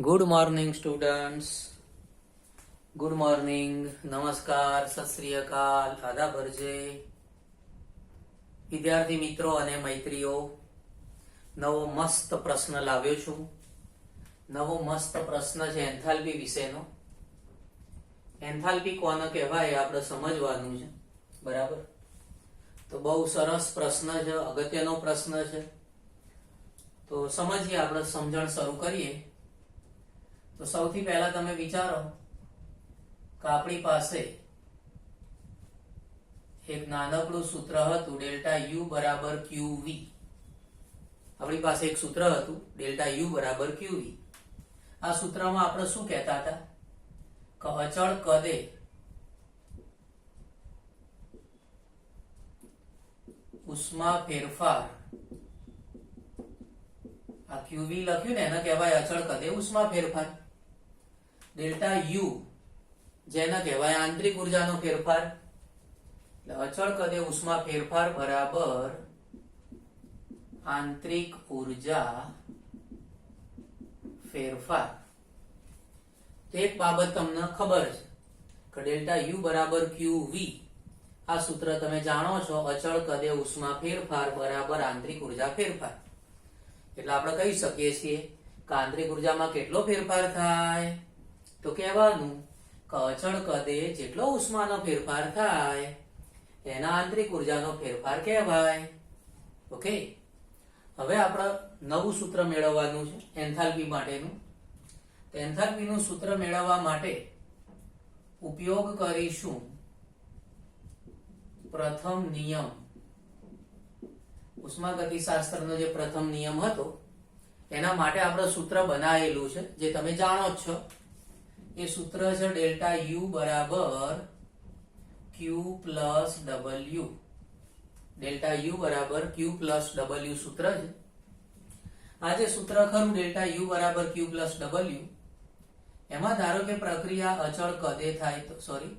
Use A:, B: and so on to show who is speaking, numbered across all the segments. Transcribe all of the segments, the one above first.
A: Good morning students good morning નમસ્કાર સત અકાલ આદા ભરજે વિદ્યાર્થી મિત્રો અને મૈત્રીઓ, નવો મસ્ત પ્રશ્ન લાવ્યો છું. નવો મસ્ત પ્રશ્ન છે એન્થાલ્પી વિશેનો. એન્થાલ્પી કોને કહેવાય આપણે સમજવાનું છે. બરાબર? તો બહુ સરસ પ્રશ્ન છે, અગત્યનો પ્રશ્ન છે. તો સમજીએ, આપણે સમજણ શરૂ કરીએ. તો સૌથી પહેલા તમે વિચારો કે આપણી પાસે એક નાનકડું સૂત્ર હતું, ડેલ્ટા યુ બરાબર ક્યુવી આપણી પાસે એક સૂત્ર હતું, ડેલ્ટા યુ બરાબર ક્યુવી આ સૂત્રમાં આપણે શું કહેતા હતા? કે અચળ કદે ઉષ્મા ફેરફાર. આ ક્યુવી લખ્યું ને, એને કહેવાય અચળ કદે ઉષ્મા ફેરફાર. ડેલ્ટા યુ, જેને કહેવાય આંતરિક ઉર્જાનો ફેરફાર. એટલે અચળ કદે ઉષ્મા ફેરફાર બરાબર આંતરિક ઊર્જા ફેરફાર. એક બાબત તમને ખબર છે કે ડેલ્ટા યુ બરાબર ક્યુ વી. આ સૂત્ર તમે જાણો છો, અચળ કદે ઉષ્મા ફેરફાર બરાબર આંતરિક ઊર્જા ફેરફાર. એટલે આપણે કહી શકીએ છીએ કે આંતરિક ઉર્જામાં કેટલો ફેરફાર થાય? તો કહેવાનું કે અચળ કદે જેટલો ઉષ્માનો ફેરફાર થાય, એના આંતરિક ઉર્જાનો ફેરફાર કહેવાય. ઓકે? હવે આપણે નવું સૂત્ર મેળવવાનું છે, એન્થાલ્પી માટેનું. તો એન્થાલ્પીનું સૂત્ર મેળવવા માટે ઉપયોગ કરીશું પ્રથમ નિયમ. ઉષ્માગતિશાસ્ત્રનો જે પ્રથમ નિયમ હતો, એના માટે આપણે સૂત્ર બનાવેલું છે, જે તમે જાણો જ છો. એ સૂત્ર છે ડેલ્ટા યુ બરાબર Q plus W. Delta U બરાબર ક્યુ પ્લસ ડબલ્યુ સૂત્ર છે. આ જે સૂત્ર ખરું, ડેલ્ટા યુ બરાબર ક્યુ પ્લસ ડબલ્યુ, એમાં ધારો કે પ્રક્રિયા અચળ કદે થાય તો સોરી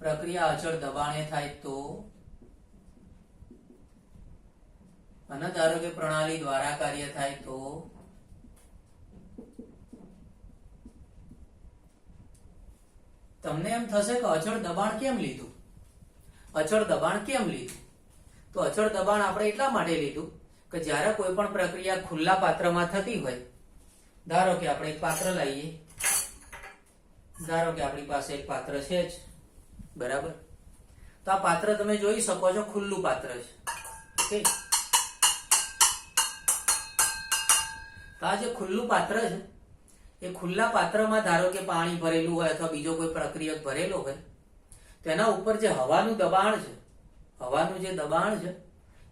A: પ્રક્રિયા અચળ દબાણે થાય તો, અને ધારો કે પ્રણાલી દ્વારા કાર્ય થાય તો તમને એમ થશે કે અચળ દબાણ કેમ લીધું? અચળ દબાણ કેમ લીધું? તો અચળ દબાણ આપણે એટલા માટે લીધું કે જ્યારે કોઈ પણ પ્રક્રિયા ખુલ્લા પાત્રમાં થતી હોય, ધારો કે આપણે એક પાત્ર લઈએ ધારો કે આપણી પાસે એક પાત્ર છે જ, બરાબર? તો આ પાત્ર તમે જોઈ શકો છો ખુલ્લું પાત્ર છે. તો આ જે ખુલ્લું પાત્ર છે એ ખુલ્લા પાત્રમાં ધારો કે પાણી ભરેલું હોય અથવા બીજો કોઈ પ્રક્રિયક ભરેલો હોય તેના ઉપર જે હવાનું દબાણ છે, હવાનું જે દબાણ છે,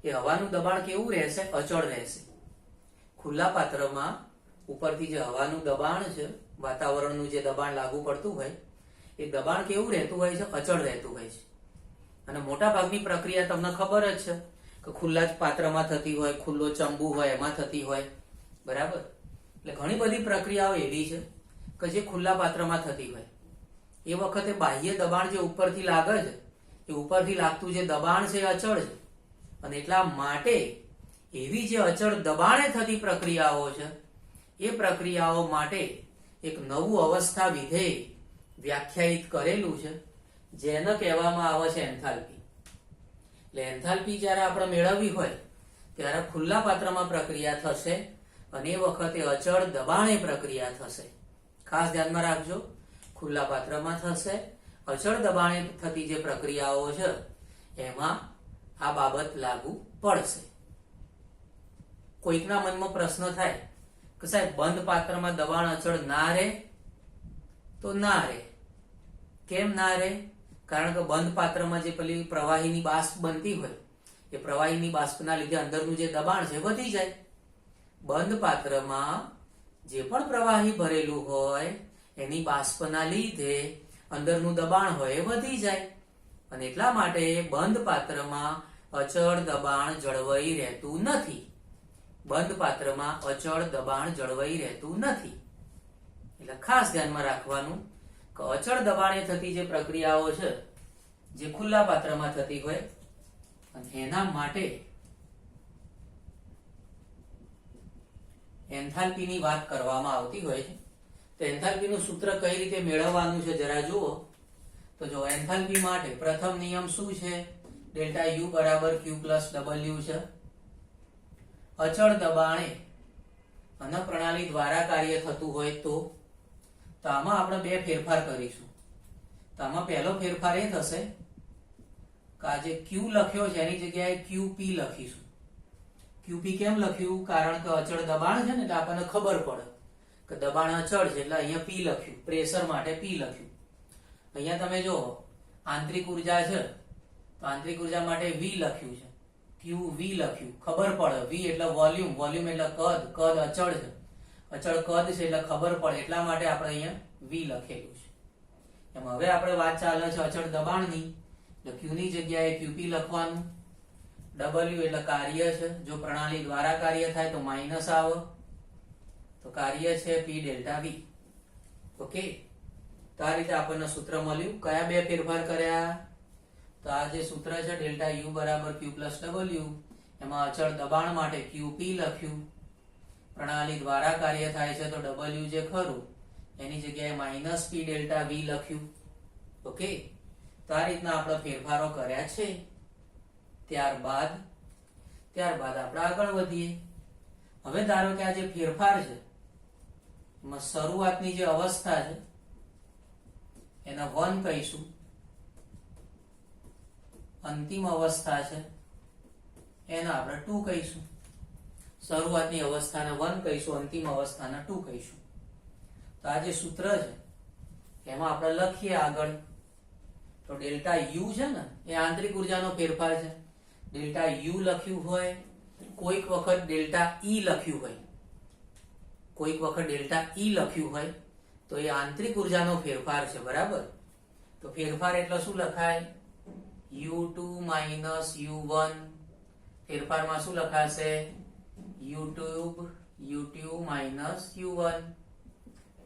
A: એ હવાનું દબાણ કેવું રહેશે? અચળ રહેશે. ખુલ્લા પાત્રમાં ઉપરથી જે હવાનું દબાણ છે, વાતાવરણનું જે દબાણ લાગુ પડતું હોય, એ દબાણ કેવું રહેતું હોય છે? અચળ રહેતું હોય છે. અને મોટા ભાગની પ્રક્રિયા તમને ખબર જ છે કે ખુલ્લા જ પાત્રમાં થતી હોય, ખુલ્લો ચંબુ હોય, એમાં થતી હોય. બરાબર? એટલે ઘણી બધી પ્રક્રિયાઓ એવી છે કે જે ખુલ્લા પાત્રમાં થતી હોય. એ વખતે બાહ્ય દબાણ જે ઉપરથી લાગે છે, એ ઉપરથી લાગતું જે દબાણ છે અચળ છે. અને એટલા માટે એવી જે અચળ દબાણે થતી પ્રક્રિયાઓ છે, એ પ્રક્રિયાઓ માટે એક નવું અવસ્થા વિધેય વ્યાખ્યાયિત કરેલું છે, જેને કહેવામાં આવે છે એન્થાલ્પી. એટલે એન્થાલ્પી જ્યારે આપણે મેળવવી હોય, ત્યારે ખુલ્લા પાત્રમાં પ્રક્રિયા થશે અને વખતે અચળ દબાણે પ્રક્રિયા થશે. ખાસ ધ્યાનમાં રાખજો, ખુલ્લા પાત્રમાં થશે. અચળ દબાણે થતી જે પ્રક્રિયાઓ છે, એમાં આ બાબત લાગુ પડશે. કોઈકના મનમાં પ્રશ્ન થાય કે સાહેબ, બંધ પાત્રમાં દબાણ અચળ ના રહે? તો ના રહે. કેમ ના રહે? કારણ કે બંધ પાત્રમાં જે પેલી પ્રવાહીની બાષ્પ બનતી હોય, એ પ્રવાહીની બાષ્પના લીધે અંદરનું જે દબાણ છે, વધી જાય. બંધ પાત્રમાં જે પણ પ્રવાહી ભરેલું હોય, એની બાષ્પના લીધે અંદરનું દબાણ હોય વધી જાય. અને એટલા માટે બંધ પાત્રમાં અચળ દબાણ જળવાઈ રહેતું નથી. બંધ પાત્રમાં અચળ દબાણ જળવાઈ રહેતું નથી. એટલે ખાસ ધ્યાનમાં રાખવાનું કે અચળ દબાણે થતી જે પ્રક્રિયાઓ છે, જે ખુલ્લા પાત્રમાં થતી હોય, અને એના માટે એન્થાલ્પીની વાત કરવામાં આવતી હોય છે. તો એન્થાલ્પીનું સૂત્ર કઈ રીતે મેળવવાનું છે જરા જુઓ. તો જો એન્થાલ્પી માટે પ્રથમ નિયમ શું છે? ડેલ્ટા યુ બરાબર ક્યુ પ્લસ ડબલ્યુ છે. અચળ દબાણે અને પ્રણાલી દ્વારા કાર્ય થતું હોય તો? આમાં આપણે બે ફેરફાર કરીશું. તો આમાં પહેલો ફેરફાર એ થશે કે આ જે ક્યુ લખ્યો છે, એની જગ્યાએ ક્યુ પી લખીશું. ક્યુપી કેમ લખ્યું? કારણ કે અચળ દબાણ છે ને એટલે આપણને ખબર પડે કે દબાણ અચળ છે, એટલે અહીંયા પી લખ્યું. પ્રેશર માટે પી લખ્યું. અહીંયા તમે જો આંતરિક ઊર્જા છે, તો આંતરિક ઊર્જા માટે વી લખ્યું છે. ક્યુ વી લખ્યું. ખબર પડે. વી એટલે વોલ્યુમ. વોલ્યુમ એટલે કદ. કદ અચળ છે. અચળ કદ છે એટલે ખબર પડે. એટલા માટે આપણે અહીંયા વી લખેલું છે. એમ હવે આપણે વાત ચાલે છે અચળ દબાણની. એટલે ક્યુ ની જગ્યાએ ક્યુપી લખવાનું. ડબલ્યુ એટલે કાર્ય છે. જો પ્રણાલી દ્વારા કાર્ય થાય તો માઇનસ આવે. તો કાર્ય છે પી ડેલ્ટા વી ઓકે તો આ રીતે આપણને સૂત્ર મળ્યું. કયા બે ફેરફાર કર્યા? તો આ જે સૂત્ર છે ડેલ્ટા યુ બરાબર ક્યુ પ્લસ ડબલ્યુ એમાં અચળ દબાણ માટે ક્યુ પી લખ્યું. પ્રણાલી દ્વારા કાર્ય થાય છે તો ડબલ્યુ જે ખરું, એની જગ્યાએ માઇનસ પી ડેલ્ટા વી લખ્યું. ઓકે તો આ રીતના આપણે ફેરફારો કર્યા છે. ત્યારબાદ ત્યારબાદ આપણે આગળ વધીએ. હવે ધારો કે આ જે ફેરફાર છે, એમાં શરૂઆતની જે અવસ્થા છે, એને વન કહીશું. અંતિમ અવસ્થા છે, એને આપણે ટુ કહીશું. શરૂઆતની અવસ્થાને વન કહીશું, અંતિમ અવસ્થાને ટુ કહીશું. તો આ જે સૂત્ર છે, એમાં આપણે લખીએ આગળ. તો ડેલ્ટા યુ છે ને, એ આંતરિક ઉર્જાનો ફેરફાર છે. ડેલ્ટા યુ લખ્યું હોય, કોઈક વખત ડેલ્ટા ઈ લખ્યું હોય, કોઈક વખત ડેલ્ટા ઈ લખ્યું હોય, તો એ આંતરિક ઉર્જાનો ફેરફાર છે, બરાબર? તો ફેરફાર એટલે શું લખાય? U two minus U one. ફેરફારમાં શું લખાશે? YouTube YouTube minus U one.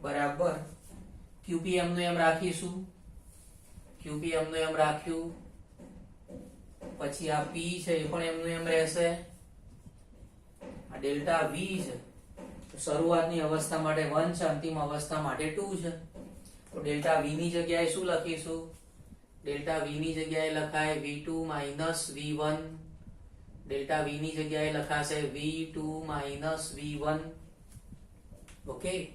A: બરાબર? ક્યુપી એમનું એમ રાખીશું ક્યુપી એમનું એમ રાખ્યું પછી આ પી છે એ પણ એમનું એમ રહેશે. આ ડેલ્ટા વી છે. તો શરૂઆતની અવસ્થા માટે વન છે, અંતિમ અવસ્થા માટે ટુ છે. તો ડેલ્ટા વી ની જગ્યાએ શું લખીશું? ડેલ્ટા વી ની જગ્યાએ લખાય V two minus V one delta V ની જગ્યાએ લખાશે V two minus V one okay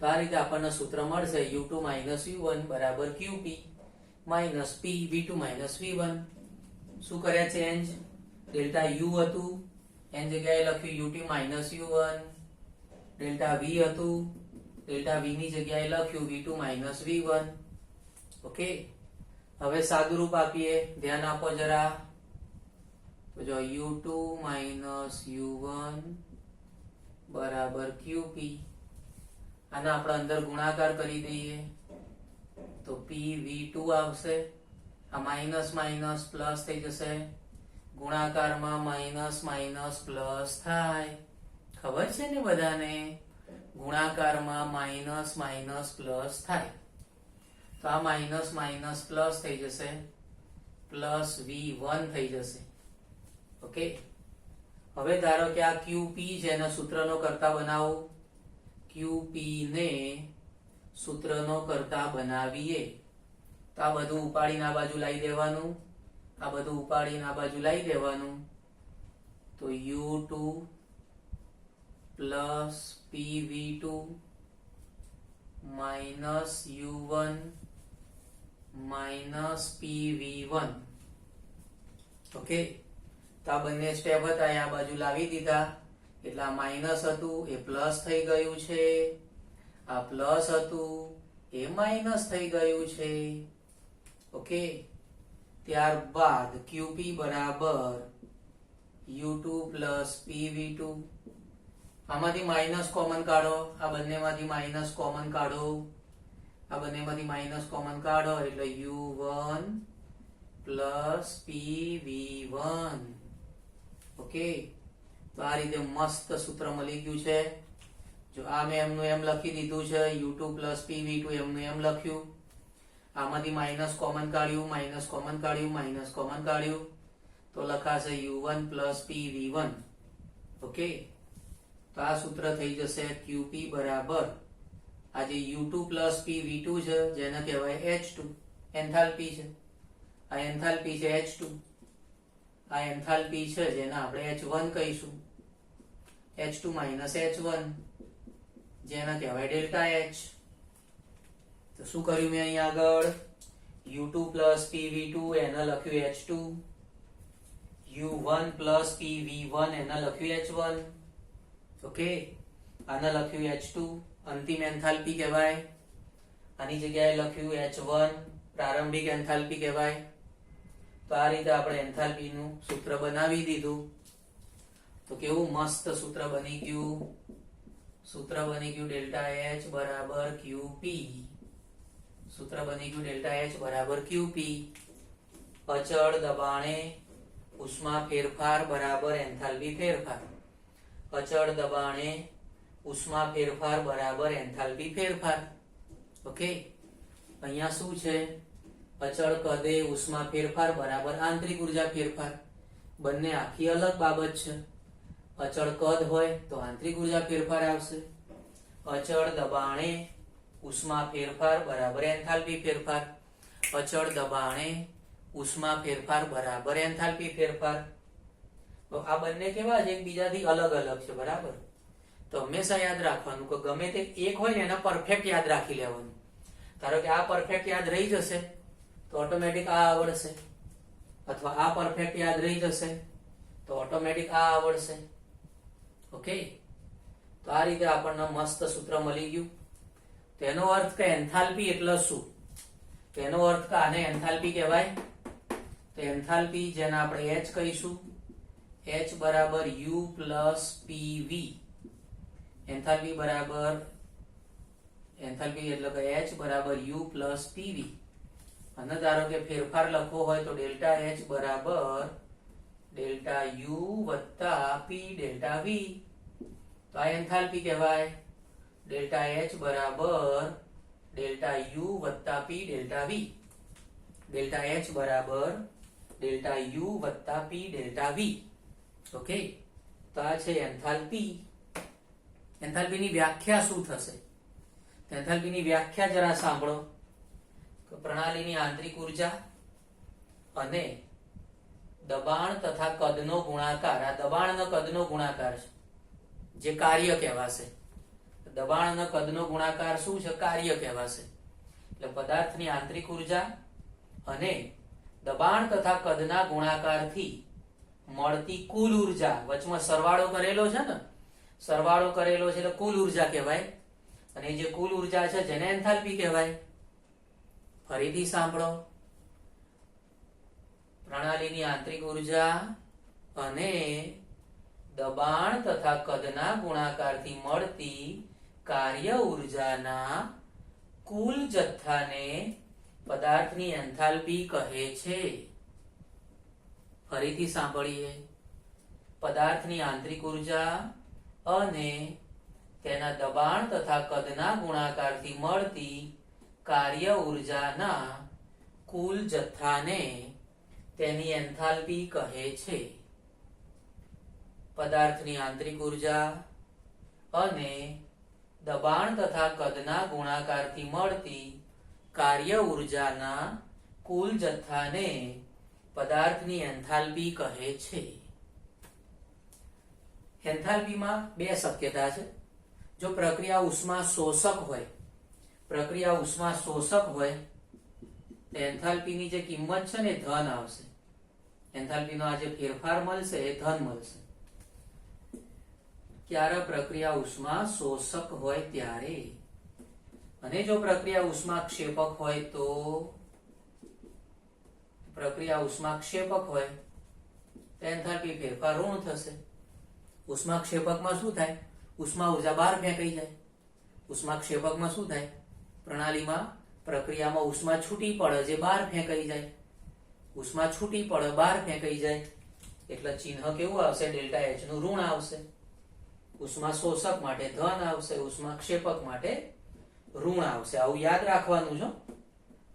A: તો આ રીતે આપણને સૂત્ર મળશે. U two minus U one બરાબર Q P minus P V two minus V one શું કર્યા ચેન્જ ડેલ્ટા યુ હતું. એની જગ્યાએ લખ્યું U T minus U one delta V હતું. ડેલ્ટા વી ની જગ્યાએ લખ્યું V two minus V one okay હવે સાદુરૂપ આપીએ. ધ્યાન આપો જરા. જો U two minus U one બરાબર ક્યુપી આના આપણે અંદર ગુણાકાર કરી દઈએ. તો પી વી ટુ આવશે. આ માઇનસ માઇનસ પ્લસ થઈ જશે. ગુણાકારમાં માઇનસ માઇનસ પ્લસ થાય. ખબર છે ને બધાને? ગુણાકારમાં માઇનસ માઇનસ પ્લસ થાય. તો આ માઇનસ માઇનસ પ્લસ થઈ જશે. પ્લસ વી વન થઈ જશે. ઓકે? હવે ધારો કે આ ક્યુપી છે એના સૂત્રનો કરતા બનાવો. ક્યુપી ને સૂત્રનો કરતા બનાવીએ. તો આ બધું ઉપાડીને આ બાજુ લાવી દેવાનું. આ બધું ઉપાડીને આ બાજુ લાવી દેવાનું. તો U two plus P V two minus U one minus P V one. Okay? તો આ બંને સ્ટેપ હતા, એ આ બાજુ લાવી દીધા. એટલે આ માઇનસ હતું, એ પ્લસ થઈ ગયું છે. આ પ્લસ હતું, એ માઇનસ થઈ ગયું છે. ઓકે ત્યારબાદ ક્યુપી બરાબર U two plus P V two આમાંથી માઇનસ કોમન કાઢો. આ બંનેમાંથી માઇનસ કોમન કાઢો. આ બંનેમાંથી માઇનસ કોમન કાઢો એટલે U one plus P V one okay તો આ રીતે મસ્ત સૂત્ર મળી ગયું છે. જો આ મેં એમનું એમ લખી દીધું છે U two plus P V two એમનું એમ લખ્યું. આમાંથી માઇનસ કોમન કાઢ્યું માઇનસ કોમન કાઢ્યું માઇનસ કોમન કાઢ્યું. તો લખાશે U one plus P V one okay તો આ સૂત્ર થઈ જશે ક્યુપી બરાબર. આ જે U two plus P V two છે, જેને કહેવાય એચ ટુ એન્થાલ્પી છે. આ એન્થાલ્પી છે એચ ટુ આ એન્થાલ્પી છે, જેને આપણે એચ વન કહીશું. H two minus H one જેને કહેવાય ડેલ્ટા એચ તો શું કર્યું મેં અહીંયા આગળ? U two plus P V two એને લખ્યું H two. U one plus P V one એને લખ્યું એચ વન. ઓકે? આને લખ્યું એચ ટુ. અંતિમ એન્થાલ્પી કહેવાય. આની જગ્યાએ લખ્યું એચ વન. પ્રારંભિક એન્થાલ્પી કહેવાય. તો આ રીતે આપણે એન્થાલ્પીનું સૂત્ર બનાવી દીધું. તો કેવું મસ્ત સૂત્ર બની ગયું? સૂત્ર બની ગયું ડેલ્ટા એચ બરાબર ક્યુપી સૂત્ર બની ગયું ડેલ્ટા એચ બરાબર ક્યુપી અચળ દબાણે ઉષ્મા ફેરફાર બરાબર એન્થાલ્પી ફેરફાર. અચળ દબાણે ઉષ્મા ફેરફાર બરાબર એન્થાલ્પી ફેરફાર. ઓકે? અહીંયા શું છે? અચળ કદે ઉષ્મા ફેરફાર બરાબર આંતરિક ઊર્જા ફેરફાર. બંને આખી અલગ બાબત છે. અચળ કદ હોય તો આંતરિક ઊર્જા ફેરફાર આવશે. અચળ દબાણે ઉષ્મા ફેરફાર બરાબર એન્થાલ્પી ફેરફાર. અચળ દબાણે ઉષ્મા ફેરફાર બરાબર એન્થાલ્પી ફેરફાર. તો આ બંને કેવા છે? એકબીજાથી અલગ અલગ છે, બરાબર? તો હંમેશા યાદ રાખવાનું કે ગમે તે એક હોય ને એને પરફેક્ટ યાદ રાખી લેવાનું. ધારો કે આ પરફેક્ટ યાદ રહી જશે, તો ઓટોમેટિક આ આવડશે. અથવા આ પરફેક્ટ યાદ રહી જશે, તો ઓટોમેટિક આ આવડશે. ઓકે તો આ રીતે આપણને મસ્ત સૂત્ર મળી ગયું. તેનો અર્થ કે એન્થાલ્પી એટલે શું? તેનો અર્થ કે આને એન્થાલ્પી કહેવાય? તો એન્થાલ્પી જેને આપણે એચ કહીશું એચ બરાબર U plus P V enthalpy બરાબર, એન્થાલ્પી એટલે કે એચ બરાબર યુ પ્લસ પીવી અને ધારો કે ફેરફાર લખવો હોય તો ડેલ્ટા એચ બરાબર ડેલ્ટા યુ વત્તા પી ડેલ્ટા વી તો આ એન્થાલ્પી કહેવાય. ડેલ્ટા એચ બરાબર ડેલ્ટા યુ વત્તા P delta V delta H બરાબર ડેલ્ટા યુ વત્તા પી ડેલ્ટા વી ઓકે? તો આ છે એન્થાલ્પી. એન્થાલ્પીની વ્યાખ્યા શું થશે? એન્થાલ્પીની વ્યાખ્યા જરા સાંભળો. કે પ્રણાલીની આંતરિક ઊર્જા અને દબાણ તથા કદનો ગુણાકાર. આ દબાણ કદનો ગુણાકાર છે. જે કાર્ય કહેવાશે. દબાણ અને કદનો ગુણાકાર શું છે? કાર્ય કહેવાશે. એટલે પદાર્થની આંતરિક ઊર્જા અને દબાણ તથા કદના ગુણાકારથી મળતી કુલ ઊર્જા. વચમાં સરવાળો કરેલો છે ને? સરવાળો કરેલો છે એટલે કુલ ઊર્જા કહેવાય. અને જે કુલ ઊર્જા છે જેને એન્થાલ્પી કહેવાય. ફરીથી સાંભળો. પ્રણાલીની આંતરિક ઊર્જા અને દબાણ તથા કદના ગુણાકારથી મળતી કાર્ય ઉર્જાના કુલ જથ્થાને પદાર્થની એન્થાલ્પી કહે છે. ફરીથી સાંભળીએ. પદાર્થની આંતરિક ઊર્જા અને તેના દબાણ તથા કદના ગુણાકારથી મળતી કાર્ય ઉર્જાના કુલ જથ્થાને તેની એન્થાલ્પી કહે છે. પદાર્થની આંતરિક ઊર્જા અને દબાણ તથા કદના ગુણાકારથી મળતી કાર્ય ઉર્જાના કુલ જથ્થાને પદાર્થની એન્થાલ્પી કહે છે. એન્થાલ્પીમાં બે શક્યતા છે. જો પ્રક્રિયા ઉષ્મા શોષક હોય, પ્રક્રિયા ઉષ્મા શોષક હોય, તો એન્થાલ્પીની જે કિંમત છે ને ધન આવશે. એન્થાલ્પીનો આ જે ફેરફાર મળશે એ ધન મળશે. ક્યારે પ્રક્રિયા ઉષ્મા શોષક હોય ત્યારે. અને જો પ્રક્રિયા ઉષ્મા ક્ષેપક હોય તો પ્રક્રિયા ઉષ્મા ક્ષેપક હોય, તો એન્થાલ્પી ફેરફાર ઋણ થશે. ઉષ્મા ક્ષેપકમાં શું થાય? ઉષ્મા ઊર્જા બહાર ફેંકાઈ જાય. ઉષ્મા ક્ષેપકમાં શું થાય? પ્રણાલીમાં પ્રક્રિયામાં ઉષ્મા છૂટી પડે જે બહાર ફેંકાઈ જાય. ઉષ્મા છૂટી પડે, બહાર ફેંકાઈ જાય. એટલે ચિહ્ન કેવું આવશે? ડેલ્ટા એચનું ઋણ આવશે. ઉષ્મા શોષક માટે ધન આવશે, ઉષ્મા ક્ષેપક માટે ઋણ આવશે. આવું યાદ રાખવાનું છો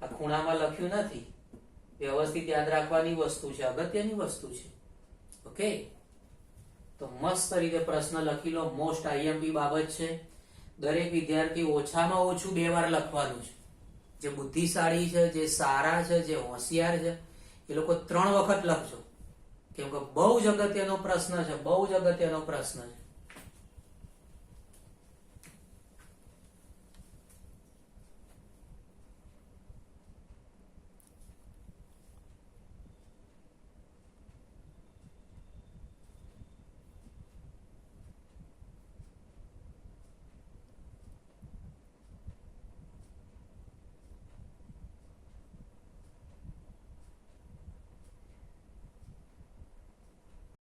A: આ ખૂણામાં લખ્યું નથી. વ્યવસ્થિત યાદ રાખવાની વસ્તુ છે, અગત્યની વસ્તુ છે. ઓકે તો મસ્ત રીતે પ્રશ્ન લખી લો. મોસ્ટ આઈએમપી બાબત છે. દરેક વિદ્યાર્થી ઓછામાં ઓછું બે વાર લખવાનું છે. જે બુદ્ધિશાળી છે, જે સારા છે, જે હોશિયાર છે, એ લોકો ત્રણ વખત લખજો. કેમ કે બહુ જ અગત્યનો પ્રશ્ન છે, બહુ જ અગત્યનો પ્રશ્ન છે.